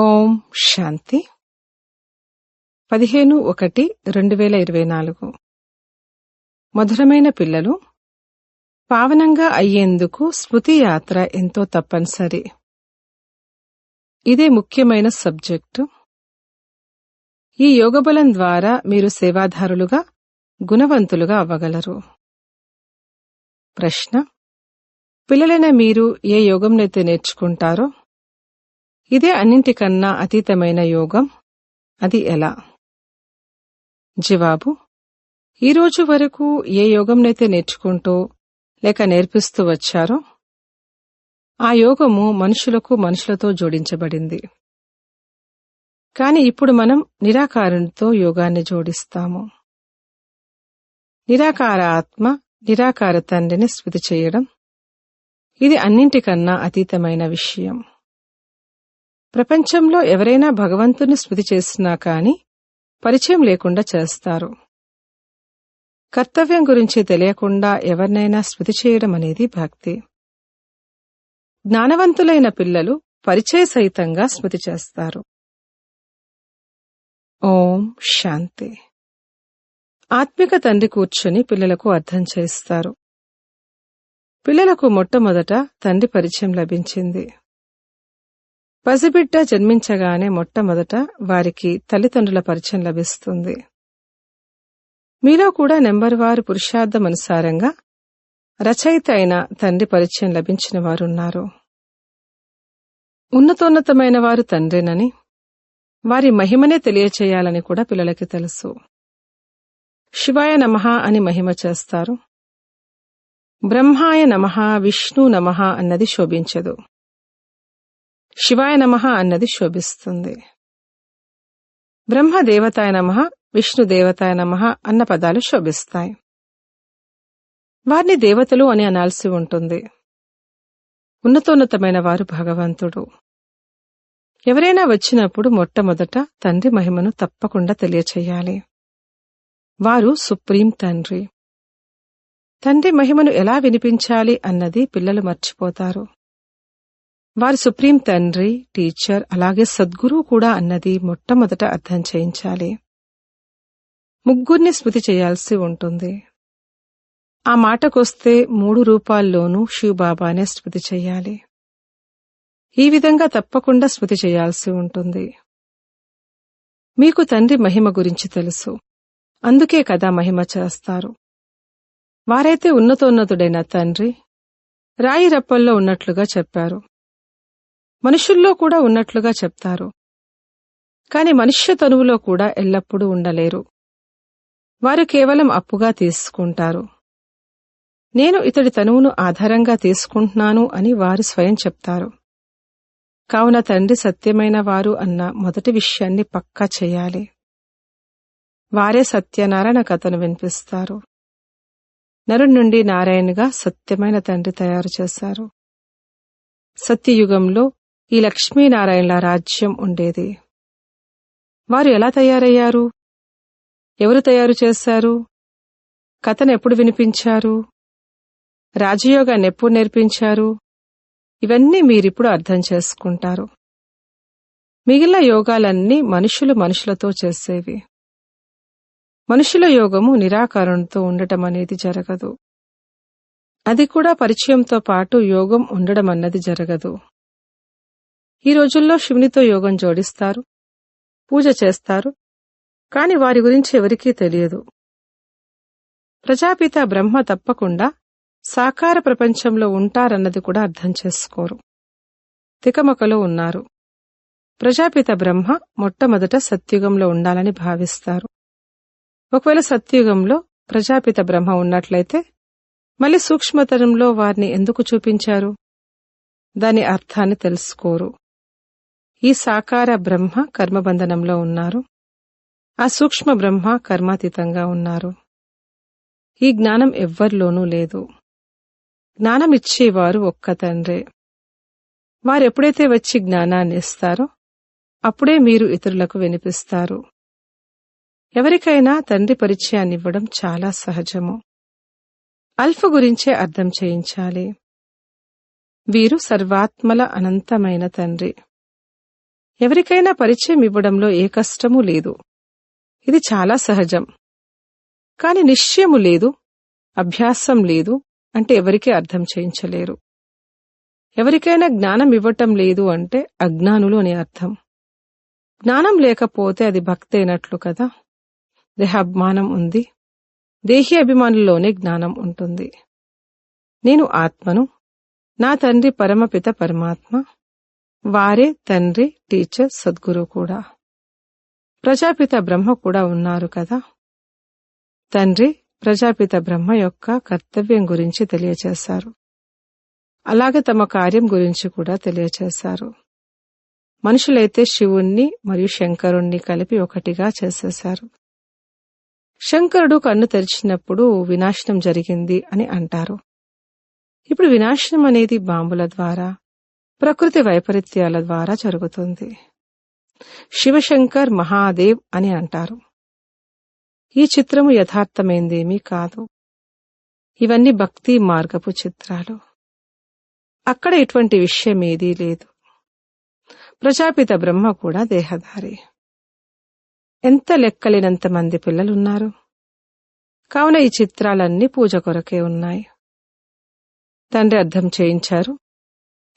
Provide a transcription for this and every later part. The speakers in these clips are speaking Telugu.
ఓం శాంతి. పదిహేను ఒకటి రెండు వేల ఇరవై నాలుగు. మధురమైన పిల్లలు పావనంగా అయ్యేందుకు స్మృతి యాత్ర ఎంతో తప్పనిసరి. ఇదే ముఖ్యమైన సబ్జెక్టు. ఈ యోగబలం ద్వారా మీరు సేవాదారులుగా గుణవంతులుగా అవ్వగలరు. ప్రశ్న పిల్లలైన మీరు ఏ యోగంనైతే నేర్చుకుంటారో ఇదే అన్నింటికన్నా అతీతమైన యోగం. అది ఎలా? జవాబు ఈ రోజు వరకు ఏ యోగంనైతే నేర్చుకుంటూ లేక నేర్పిస్తూ వచ్చారో ఆ యోగము మనుషులకు మనుషులతో జోడించబడింది. కాని ఇప్పుడు మనం నిరాకారంతో యోగాన్ని జోడిస్తాము. నిరాకార ఆత్మ నిరాకార తండ్రిని స్మృతి చేయడం ఇది అన్నింటికన్నా అతీతమైన విషయం. ప్రపంచంలో ఎవరైనా భగవంతుని స్మృతి చేసినా కాని పరిచయం లేకుండా చేస్తారు. కర్తవ్యం గురించి తెలియకుండా ఎవరినైనా స్మృతి చేయడం అనేది భక్తి. జ్ఞానవంతులైన పిల్లలు పరిచయ సహితంగా స్మృతి చేస్తారు. ఓం శాంతి. ఆత్మిక తండ్రి కూర్చొని పిల్లలకు అర్థం చేస్తారు. పిల్లలకు మొట్టమొదట తండ్రి పరిచయం లభించింది. పసిబిడ్డ జన్మించగానే మొట్టమొదట వారికి తల్లిదండ్రుల పరిచయం లభిస్తుంది. మీలో కూడా నెంబర్ వారు పురుషార్థం అనుసారంగా రచయిత అయిన తండ్రి పరిచయం లభించిన వారున్నారు. ఉన్నతోన్నతమైన వారు తండ్రినని వారి మహిమనే తెలియచేయాలని కూడా పిల్లలకి తెలుసు. శివాయ నమః అని మహిమ చేస్తారు. బ్రహ్మాయ నమః విష్ణు నమః అన్నది శోభించదు. శివాయ నమః అన్నది శోభిస్తుంది. బ్రహ్మ దేవతాయ నమః విష్ణు దేవతాయ నమః అన్న పదాలు శోభిస్తాయి. వారిని దేవతలు అని అనాల్సి ఉంటుంది. ఉన్నతోన్నతమైన వారు భగవంతుడు. ఎవరైనా వచ్చినప్పుడు మొట్టమొదట తండ్రి మహిమను తప్పకుండా తెలియచేయాలి. వారు సుప్రీం తండ్రి. తండ్రి మహిమను ఎలా వినిపించాలి అన్నది పిల్లలు మర్చిపోతారు. వారి సుప్రీం తండ్రి టీచర్ అలాగే సద్గురువు కూడా అన్నది మొట్టమొదట అర్థం చేయించాలి. ముగ్గురిని స్మృతి చేయాల్సి ఉంటుంది. ఆ మాటకొస్తే మూడు రూపాల్లోనూ శివబాబానే స్మృతి చేయాలి. ఈ విధంగా తప్పకుండా స్మృతి చేయాల్సి ఉంటుంది. మీకు తండ్రి మహిమ గురించి తెలుసు. అందుకే కదా మహిమ చేస్తారు. వారైతే ఉన్నతోన్నతుడైన తండ్రి రాయి రప్పల్లో ఉన్నట్లుగా చెప్పారు. మనుషుల్లో కూడా ఉన్నట్లుగా చెప్తారు. కాని మనుష్య తనువులో కూడా ఎల్లప్పుడూ ఉండలేరు. వారు కేవలం అప్పుగా తీసుకుంటారు. నేను ఇతడి తనువును ఆధారంగా తీసుకుంటున్నాను అని వారు స్వయం చెప్తారు. కావున తండ్రి సత్యమైన వారు అన్న మొదటి విషయాన్ని పక్కా చేయాలి. వారే సత్యనారాయణ కథను వినిపిస్తారు. నరుడి నుండి నారాయణగా సత్యమైన తండ్రి తయారు చేశారు. సత్యయుగంలో ఈ లక్ష్మీనారాయణల రాజ్యం ఉండేది. వారు ఎలా తయారయ్యారు? ఎవరు తయారు చేశారు? కథను ఎప్పుడు వినిపించారు? రాజయోగాన్ని ఎప్పుడు నేర్పించారు? ఇవన్నీ మీరిప్పుడు అర్థం చేసుకుంటారు. మిగిలిన యోగాలన్నీ మనుషులు మనుషులతో చేసేవి. మనుషుల యోగము నిరాకరణతో ఉండటం అనేది జరగదు. అది కూడా పరిచయంతో పాటు యోగం ఉండడం అన్నది జరగదు. ఈ రోజుల్లో శివునితో యోగం జోడిస్తారు పూజ చేస్తారు కాని వారి గురించి ఎవరికీ తెలియదు. ప్రజాపిత బ్రహ్మ తప్పకుండా సాకార ప్రపంచంలో ఉంటారన్నది కూడా అర్థం చేసుకోరు. తికమకలో ఉన్నారు. ప్రజాపిత బ్రహ్మ మొట్టమొదట సత్యుగంలో ఉండాలని భావిస్తారు. ఒకవేళ సత్యుగంలో ప్రజాపిత బ్రహ్మ ఉన్నట్లయితే మళ్ళీ సూక్ష్మతరంలో వారిని ఎందుకు చూపించారు? దాని అర్థాన్ని తెలుసుకోరు. ఈ సాకార బ్రహ్మ కర్మబంధనంలో ఉన్నారు. ఆ సూక్ష్మ బ్రహ్మ కర్మాతీతంగా ఉన్నారు. ఈ జ్ఞానం ఎవ్వరిలోనూ లేదు. జ్ఞానమిచ్చేవారు ఒక్క తండ్రే. వారెప్పుడైతే వచ్చి జ్ఞానాన్ని ఇస్తారో అప్పుడే మీరు ఇతరులకు వినిపిస్తారు. ఎవరికైనా తండ్రి పరిచయాన్ని ఇవ్వడం చాలా సహజము. అల్ఫ గురించే అర్థం చేయించాలి. వీరు సర్వాత్మల అనంతమైన తండ్రి. ఎవరికైనా పరిచయం ఇవ్వడంలో ఏ కష్టమూ లేదు. ఇది చాలా సహజం. కాని నిశ్చయము లేదు అభ్యాసం లేదు అంటే ఎవరికీ అర్థం చేయించలేరు. ఎవరికైనా జ్ఞానం ఇవ్వటం లేదు అంటే అజ్ఞానులు అని అర్థం. జ్ఞానం లేకపోతే అది భక్తి అయినట్లు కదా. దేహాభిమానం ఉంది దేహి అభిమానుల్లోనే జ్ఞానం ఉంటుంది. నేను ఆత్మను నా తండ్రి పరమపిత పరమాత్మ వారే తండ్రి టీచర్ సద్గురు కూడా. ప్రజాపిత బ్రహ్మ కూడా ఉన్నారు కదా? తండ్రి ప్రజాపిత బ్రహ్మ యొక్క కర్తవ్యం గురించి తెలియచేశారు. అలాగే తమ కార్యం గురించి కూడా తెలియచేశారు. మనుషులైతే శివుణ్ణి మరియు శంకరుణ్ణి కలిపి ఒకటిగా చేసేశారు. శంకరుడు కన్ను తెరిచినప్పుడు వినాశనం జరిగింది అని అంటారు. ఇప్పుడు వినాశనం అనేది బాంబుల ద్వారా ప్రకృతి వైపరీత్యాల ద్వారా జరుగుతుంది. శివశంకర్ మహాదేవ్ అని అంటారు. ఈ చిత్రము యథార్థమైందేమీ కాదు. ఇవన్నీ భక్తి మార్గపు చిత్రాలు. అక్కడ ఇటువంటి విషయం ఏదీ లేదు. ప్రజాపిత బ్రహ్మ కూడా దేహధారి. ఎంత లెక్కలేనంత మంది పిల్లలున్నారు. కావున ఈ చిత్రాలన్నీ పూజ కొరకే ఉన్నాయి. తండ్రి అర్థం చేయించారు.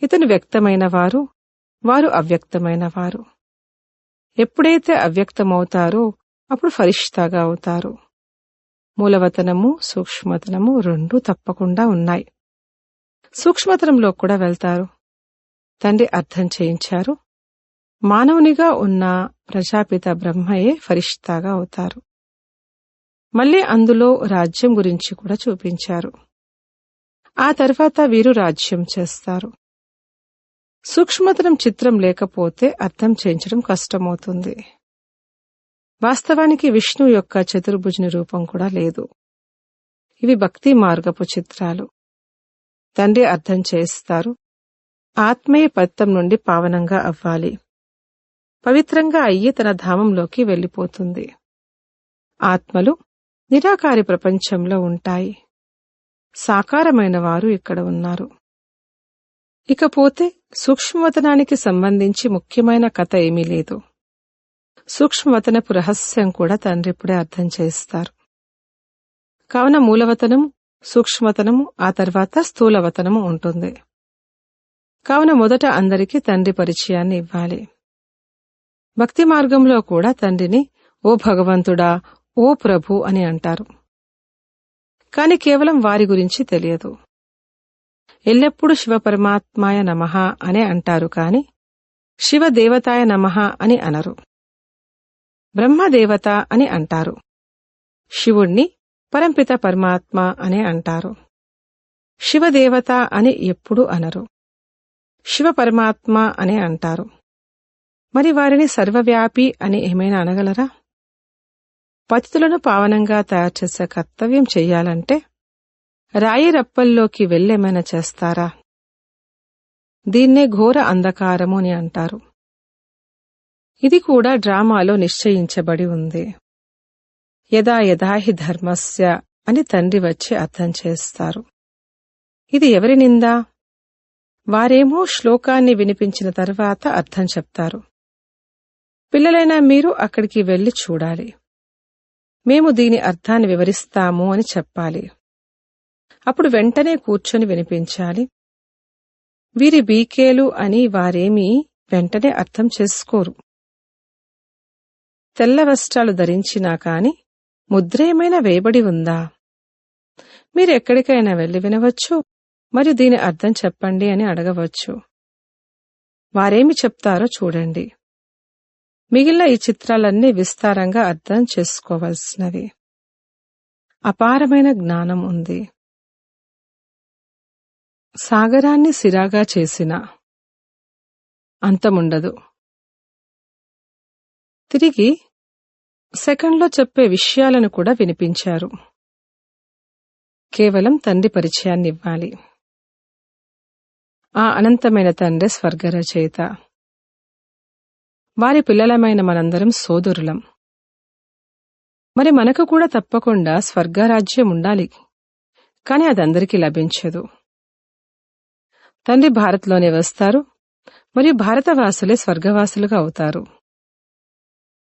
ఇతను వ్యక్తమైన వారు వారు అవ్యక్తమైన వారు ఎప్పుడైతే అవ్యక్తమవుతారో అప్పుడు ఫరిష్తాగా అవుతారు. మూలవతనము సూక్ష్మతనము రెండూ తప్పకుండా ఉన్నాయి. సూక్ష్మతనంలో కూడా వెళ్తారు. తండ్రి అర్థం చేయించారు. మానవునిగా ఉన్న ప్రజాపిత బ్రహ్మయే ఫరిష్తాగా అవుతారు. మళ్ళీ అందులో రాజ్యం గురించి కూడా చూపించారు. ఆ తర్వాత వీరు రాజ్యం చేస్తారు. సూక్ష్మతరం చిత్రం లేకపోతే అర్థం చేయించడం కష్టమవుతుంది. వాస్తవానికి విష్ణు యొక్క చతుర్భుజుని రూపం కూడా లేదు. ఇవి భక్తి మార్గపు చిత్రాలు. తండ్రి అర్థం చేస్తారు. ఆత్మీయ పత్తం నుండి పావనంగా అవ్వాలి. పవిత్రంగా అయ్యి తన ధామంలోకి వెళ్ళిపోతుంది. ఆత్మలు నిరాకారి ప్రపంచంలో ఉంటాయి. సాకారమైన వారు ఇక్కడ ఉన్నారు. ఇకపోతే సూక్ష్మవతనానికి సంబంధించి ముఖ్యమైన కథ ఏమీ లేదు. సూక్ష్మవతనపు రహస్యం కూడా తండ్రిప్పుడే అర్థం చేస్తారు. కావున మూలవతనము సూక్ష్మవతనము ఆ తర్వాత స్థూలవతనము ఉంటుంది. కావున మొదట అందరికీ తండ్రి పరిచయాన్ని ఇవ్వాలి. భక్తి మార్గంలో కూడా తండ్రిని ఓ భగవంతుడా ఓ ప్రభు అని అంటారు. కాని కేవలం వారి గురించి తెలియదు. ఎల్లప్పుడూ శివ పరమాత్మాయ నమః అనే అంటారు కాని శివ దేవతాయ నమః అని అనరు. బ్రహ్మదేవత అని అంటారు. శివుణ్ణి పరంపిత పరమాత్మ అనే అంటారు. శివదేవత అని ఎప్పుడూ అనరు. శివ పరమాత్మ అనే అంటారు. మరి వారిని సర్వవ్యాపి అని ఏమైనా అనగలరా? పతితులను పావనంగా తయారు చేసే కర్తవ్యం చెయ్యాలంటే రాయి రప్పల్లోకి వెళ్ళేమైనా చేస్తారా? దీన్నే ఘోర అంధకారము అని అంటారు. ఇది కూడా డ్రామాలో నిశ్చయించబడి ఉంది. యదా యథాహి ధర్మస్య అని తండ్రి వచ్చి అర్థం చేస్తారు. ఇది ఎవరి నిందా? వారేమో శ్లోకాన్ని వినిపించిన తర్వాత అర్థం చెప్తారు. పిల్లలైనా మీరు అక్కడికి వెళ్ళి చూడాలి. మేము దీని అర్థాన్ని వివరిస్తాము అని చెప్పాలి. అప్పుడు వెంటనే కూర్చొని వినిపించాలి. వీరి బీకేలు అని వారేమీ వెంటనే అర్థం చేసుకోరు. తెల్ల వస్త్రాలు ధరించినా కాని ముద్రేమైనా వేయబడి ఉందా? మీరు ఎక్కడికైనా వెళ్ళి వినవచ్చు మరియు దీని అర్థం చెప్పండి అని అడగవచ్చు. వారేమి చెప్తారో చూడండి. మిగిలిన ఈ చిత్రాలన్నీ విస్తారంగా అర్థం చేసుకోవలసినవి. అపారమైన జ్ఞానం ఉంది. సాగరాన్ని సిరాగా చేసిన అంతముండదు. తిరిగి సెకండ్లో చెప్పే విషయాలను కూడా వినిపించారు. కేవలం తండ్రి పరిచయాన్ని ఇవ్వాలి ఆ అనంతమైన తండ్రి స్వర్గరచయిత. వారి పిల్లలమైన మనందరం సోదరులం. మరి మనకు కూడా తప్పకుండా స్వర్గరాజ్యం ఉండాలి. కాని అదందరికీ లభించదు. తండ్రి భారత్లోనే వస్తారు మరియు భారతవాసులే స్వర్గవాసులుగా అవుతారు.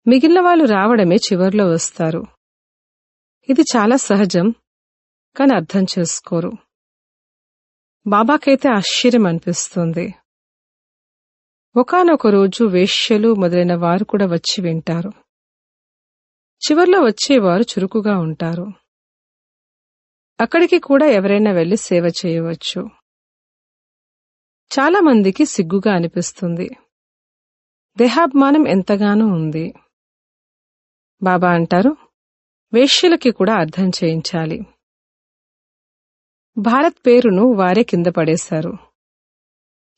మిగిలిన వాళ్ళు రావడమే చివర్లో వస్తారు. ఇది చాలా సహజం కాని అర్థం చేసుకోరు. బాబాకైతే ఆశ్చర్యం అనిపిస్తుంది. ఒకనొక రోజు వేశ్యలు మొదలైన వారు కూడా వచ్చి వింటారు. చివర్లో వచ్చేవారు చురుకుగా ఉంటారు. అక్కడికి కూడా ఎవరైనా వెళ్ళి సేవ చేయవచ్చు. చాలా మందికి సిగ్గుగా అనిపిస్తుంది. దేహాభిమానం ఎంతగానో ఉంది. బాబా అంటారు వేష్యలకి కూడా అర్థం చేయించాలి. భారత్ పేరును వారే కింద పడేశారు.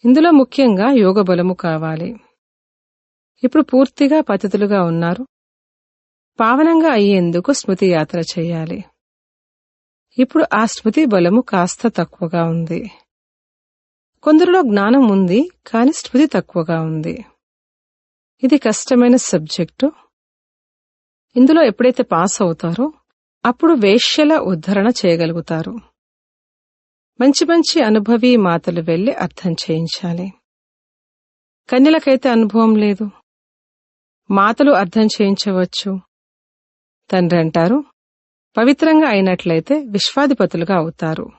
ఇందులో ముఖ్యంగా యోగ బలము కావాలి. ఇప్పుడు పూర్తిగా పతితులుగా ఉన్నారు. పావనంగా అయ్యేందుకు స్మృతి యాత్ర చేయాలి. ఇప్పుడు ఆ స్మృతి బలము కాస్త తక్కువగా ఉంది. కొందరిలో జ్ఞానం ఉంది కాని స్మృతి తక్కువగా ఉంది. ఇది కష్టమైన సబ్జెక్టు. ఇందులో ఎప్పుడైతే పాస్ అవుతారో అప్పుడు వేశ్యల ఉద్ధరణ చేయగలుగుతారు. మంచి మంచి అనుభవి మాతలు వెళ్ళి అర్థం చేయించాలి. కన్యలకైతే అనుభవం లేదు. మాతలు అర్థం చేయించవచ్చు. తండ్రి అంటారు పవిత్రంగా అయినట్లయితే విశ్వాధిపతులుగా అవుతారు.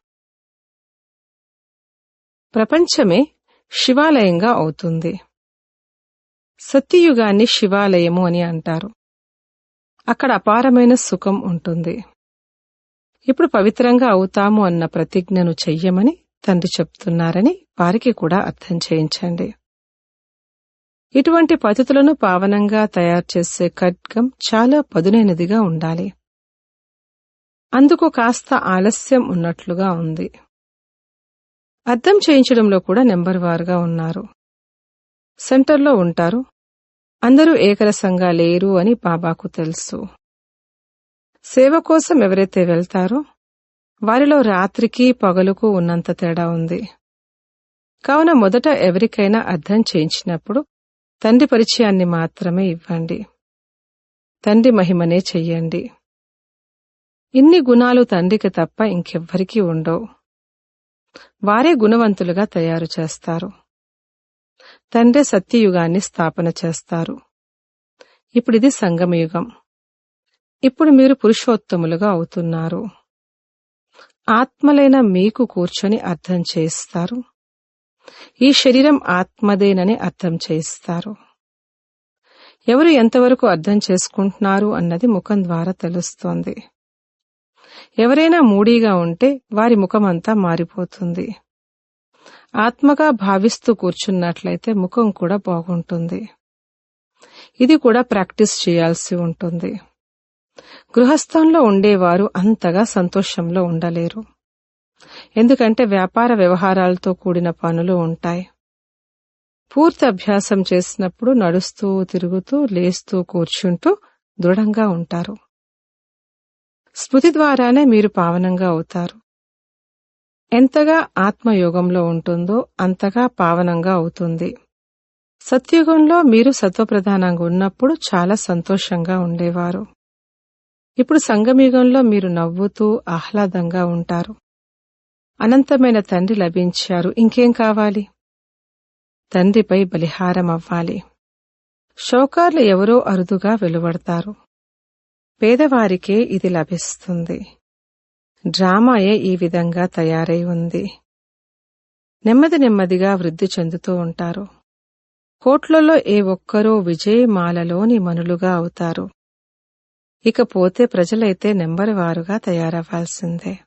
ప్రపంచమే శివాలయంగా అవుతుంది. సత్యయుగాన్ని శివాలయము అని అంటారు. అక్కడ అపారమైన సుఖం ఉంటుంది. ఇప్పుడు పవిత్రంగా అవుతాము అన్న ప్రతిజ్ఞను చెయ్యమని తండ్రి చెప్తున్నారని వారికి కూడా అర్థం చేయించండి. ఇటువంటి పద్ధతులను పావనంగా తయారు చేసే ఖడ్గం చాలా పదునైనదిగా ఉండాలి. అందుకు కాస్త ఆలస్యం ఉన్నట్లుగా ఉంది. అర్థం చేయించడంలో కూడా నెంబర్ వారుగా ఉన్నారు. సెంటర్లో ఉంటారు. అందరూ ఏకరసంగా లేరు అని బాబాకు తెలుసు. సేవ కోసం ఎవరైతే వెళ్తారో వారిలో రాత్రికి పగలుకు ఉన్నంత తేడా ఉంది. కావున మొదట ఎవరికైనా అర్థం చేయించినప్పుడు తండ్రి పరిచయాన్ని మాత్రమే ఇవ్వండి. తండ్రి మహిమనే చెయ్యండి. ఇన్ని గుణాలు తండ్రికి తప్ప ఇంకెవ్వరికీ ఉండవు. వారే గుణవంతులుగా తయారు చేస్తారు. తండ్రి సత్యయుగాన్ని స్థాపన చేస్తారు. ఇప్పుడిది సంగమయుగం. ఇప్పుడు మీరు పురుషోత్తములుగా అవుతున్నారు. ఆత్మలైన మీకు కూర్చొని అర్థం చేయిస్తారు. ఈ శరీరం ఆత్మదేనని అర్థం చేయిస్తారు. ఎవరు ఎంతవరకు అర్థం చేసుకుంటున్నారు అన్నది ముఖం ద్వారా తెలుస్తోంది. ఎవరైనా మూడీగా ఉంటే వారి ముఖమంతా మారిపోతుంది. ఆత్మగా భావిస్తూ కూర్చున్నట్లయితే ముఖం కూడా బాగుంటుంది. ఇది కూడా ప్రాక్టీస్ చేయాల్సి ఉంటుంది. గృహస్థంలో ఉండేవారు అంతగా సంతోషంలో ఉండలేరు. ఎందుకంటే వ్యాపార వ్యవహారాలతో కూడిన పనులు ఉంటాయి. పూర్తి అభ్యాసం చేసినప్పుడు నడుస్తూ తిరుగుతూ లేస్తూ కూర్చుంటూ దృఢంగా ఉంటారు. స్మృతి ద్వారానే మీరు పావనంగా అవుతారు. ఎంతగా ఆత్మయోగంలో ఉంటుందో అంతగా పావనంగా అవుతుంది. సత్యుగంలో మీరు సత్వప్రధానంగా ఉన్నప్పుడు చాలా సంతోషంగా ఉండేవారు. ఇప్పుడు సంగమయుగంలో మీరు నవ్వుతూ ఆహ్లాదంగా ఉంటారు. అనంతమైన తండ్రి లభించారు. ఇంకేం కావాలి? తండ్రిపై బలిహారం అవ్వాలి షౌకార్లు ఎవరో అరుదుగా వెలువడతారు. పేదవారికే ఇది లభిస్తుంది. డ్రామాయే ఈ విధంగా తయారై ఉంది. నెమ్మది నెమ్మదిగా వృద్ధి చెందుతూ ఉంటారు. కోట్లలో ఏ ఒక్కరో విజయమాలలోని మనులుగా అవుతారు. ఇకపోతే ప్రజలైతే నెంబరువారుగా తయారవ్వాల్సిందే.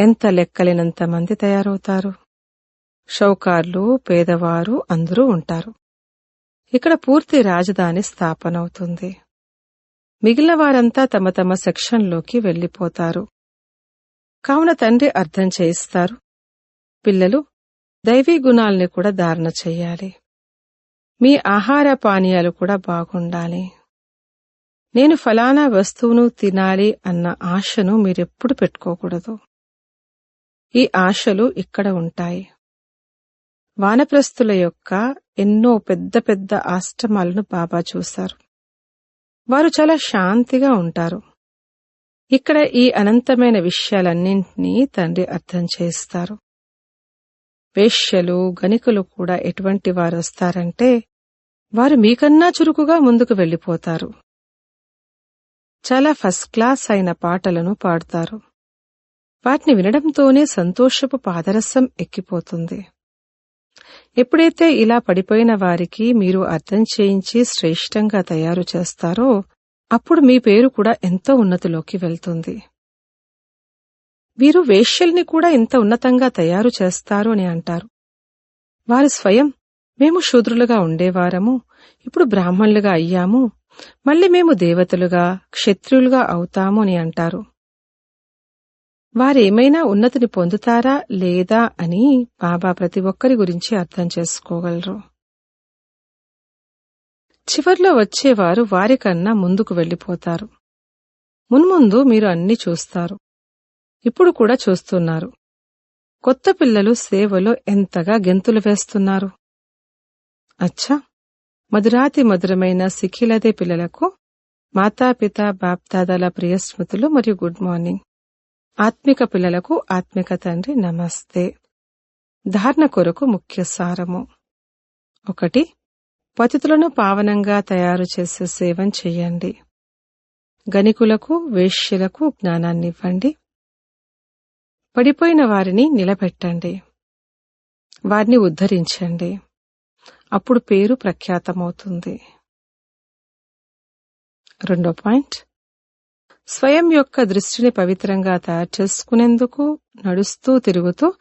ఎంత లెక్కలేనంత మంది తయారవుతారు. షౌకార్లు పేదవారు అందరూ ఉంటారు. ఇక్కడ పూర్తి రాజధాని స్థాపనవుతుంది. మిగిలిన వారంతా తమ తమ సెక్షన్లోకి వెళ్ళిపోతారు కావున తండ్రి అర్థం చేయిస్తారు. పిల్లలు దైవీ గుణాల్ని కూడా ధారణ చెయ్యాలి మీ ఆహార పానీయాలు కూడా బాగుండాలి. నేను ఫలానా వస్తువును తినాలి అన్న ఆశను మీరెప్పుడు పెట్టుకోకూడదు. ఈ ఆశలు ఇక్కడ ఉంటాయి. వానప్రస్తుల యొక్క ఎన్నో పెద్ద పెద్ద ఆశ్రమాలను బాబా చూశారు. వారు చాలా శాంతిగా ఉంటారు. ఇక్కడ ఈ అనంతమైన విషయాలన్నింటినీ తండ్రి అర్థం చేస్తారు. వేశ్యలు గణికులు కూడా ఎటువంటి వారు వస్తారంటే వారు మీకన్నా చురుకుగా ముందుకు వెళ్ళిపోతారు. చాలా ఫస్ట్ క్లాస్ అయిన పాటలను పాడుతారు. వాటిని వినడంతోనే సంతోషపు పాదరసం ఎక్కిపోతుంది. ఎప్పుడైతే ఇలా పడిపోయిన వారికి మీరు అర్థం చేయించి శ్రేష్టంగా తయారు చేస్తారో అప్పుడు మీ పేరు కూడా ఎంతో ఉన్నతిలోకి వెళ్తుంది. వీరు వేశ్యల్ని కూడా ఇంత ఉన్నతంగా తయారు చేస్తారు అని అంటారు. వారు స్వయం మేము శూద్రులుగా ఉండేవారము ఇప్పుడు బ్రాహ్మణులుగా అయ్యాము మళ్ళీ మేము దేవతలుగా క్షత్రియులుగా అవుతాము అని అంటారు. వారేమైనా ఉన్నతిని పొందుతారా లేదా అని బాబా ప్రతి ఒక్కరి గురించి అర్థం చేసుకోగలరు. చివర్లో వచ్చేవారు వారికన్నా ముందుకు వెళ్ళిపోతారు. మున్ముందు మీరు అన్ని చూస్తారు. ఇప్పుడు కూడా చూస్తున్నారు. కొత్త పిల్లలు సేవలో ఎంతగా గెంతులు వేస్తున్నారు. అచ్చా! మధురాతి మధురమైన సిఖిలదే పిల్లలకు మాతాపిత బాప్దాదాల ప్రియ స్మృతులు మరియు గుడ్ మార్నింగ్. ఆత్మిక పిల్లలకు ఆత్మిక తండ్రి నమస్తే. ధారణ కొరకు ముఖ్య సారము. ఒకటి పతితులను పావనంగా తయారు చేసే సేవం చేయండి. గణికులకు వేశ్యలకు జ్ఞానాన్నివ్వండి పడిపోయిన వారిని నిలబెట్టండి. వారిని ఉద్ధరించండి. అప్పుడు పేరు ప్రఖ్యాతమవుతుంది. రెండో పాయింట్ స్వయం యొక్క దృష్టిని పవిత్రంగా తయారు చేసుకునేందుకు నడుస్తూ తిరుగుతూ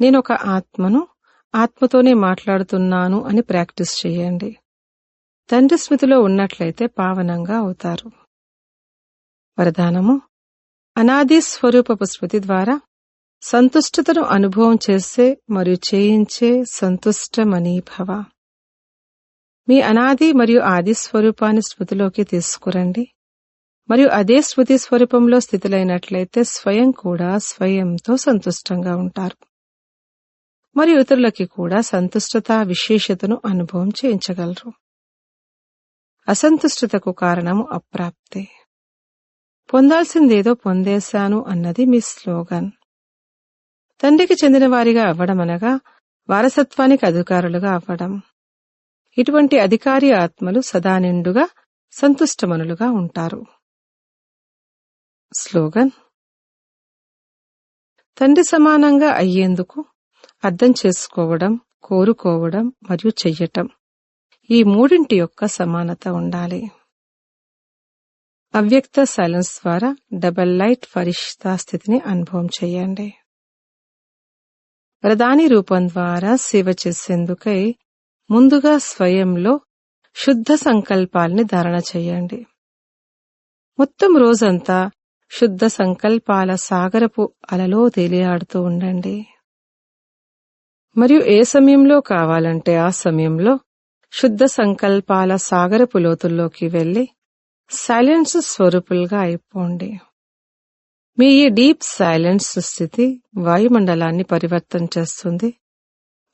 నేను ఒక ఆత్మను ఆత్మతోనే మాట్లాడుతున్నాను అని ప్రాక్టీస్ చేయండి. తండ్రి స్మృతిలో ఉన్నట్లయితే పావనంగా అవుతారు. వరదానము. అనాది స్వరూపపు స్మృతి ద్వారా సంతుష్టతను అనుభవం చేసే మరియు చేయించే సంతుష్టమనీ భవ మీ అనాది మరియు ఆది స్వరూపాన్ని స్మృతిలోకి తీసుకురండి. మరియు అదే స్మృతి స్వరూపంలో స్థితులైనట్లయితే స్వయం కూడా స్వయంతో సంతుష్టంగా ఉంటారు. మరియు ఇతరులకి కూడా సంతుష్టత విశేషతను అనుభవం చేయించగలరు. అసంతుష్టతకు కారణము అప్రాప్తే. పొందాల్సిందేదో పొందేశాను అన్నది మీ స్లోగన్. తండ్రికి చెందిన వారిగా అవ్వడం అనగా వారసత్వానికి అధికారులుగా అవ్వడం. ఇటువంటి అధికారి ఆత్మలు సదా నిండుగా సంతుష్టమనులుగా ఉంటారు. స్లోగన్. తండ్రి సమానంగా అయ్యేందుకు అర్థం చేసుకోవడం కోరుకోవడం మరియు చెయ్యటం. ఈ మూడింటి యొక్క సమానత ఉండాలి. అవ్యక్త సైలెన్స్ ద్వారా డబల్ లైట్ ఫరిష్తా స్థితిని అనుభవం చేయండి. ప్రధాని రూపం ద్వారా సేవ చేసేందుకై ముందుగా స్వయంలో శుద్ధ సంకల్పాల్ని ధారణ చేయండి. మొత్తం రోజంతా శుద్ధ సంకల్పాల సాగరపు అలలో తేలియాడుతూ ఉండండి. మరియు ఏ సమయంలో కావాలంటే ఆ సమయంలో శుద్ధ సంకల్పాల సాగరపు లోతుల్లోకి వెళ్ళి సైలెన్స్ స్వరూపులుగా అయిపోండి. మీ ఈ డీప్ సైలెన్స్ స్థితి వాయుమండలాన్ని పరివర్తన చేస్తుంది.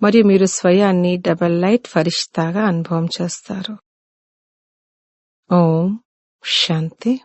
మరియు మీరు స్వయాన్ని డబల్ లైట్ ఫరిష్తాగా అనుభవం చేస్తారు. ఓం శాంతి.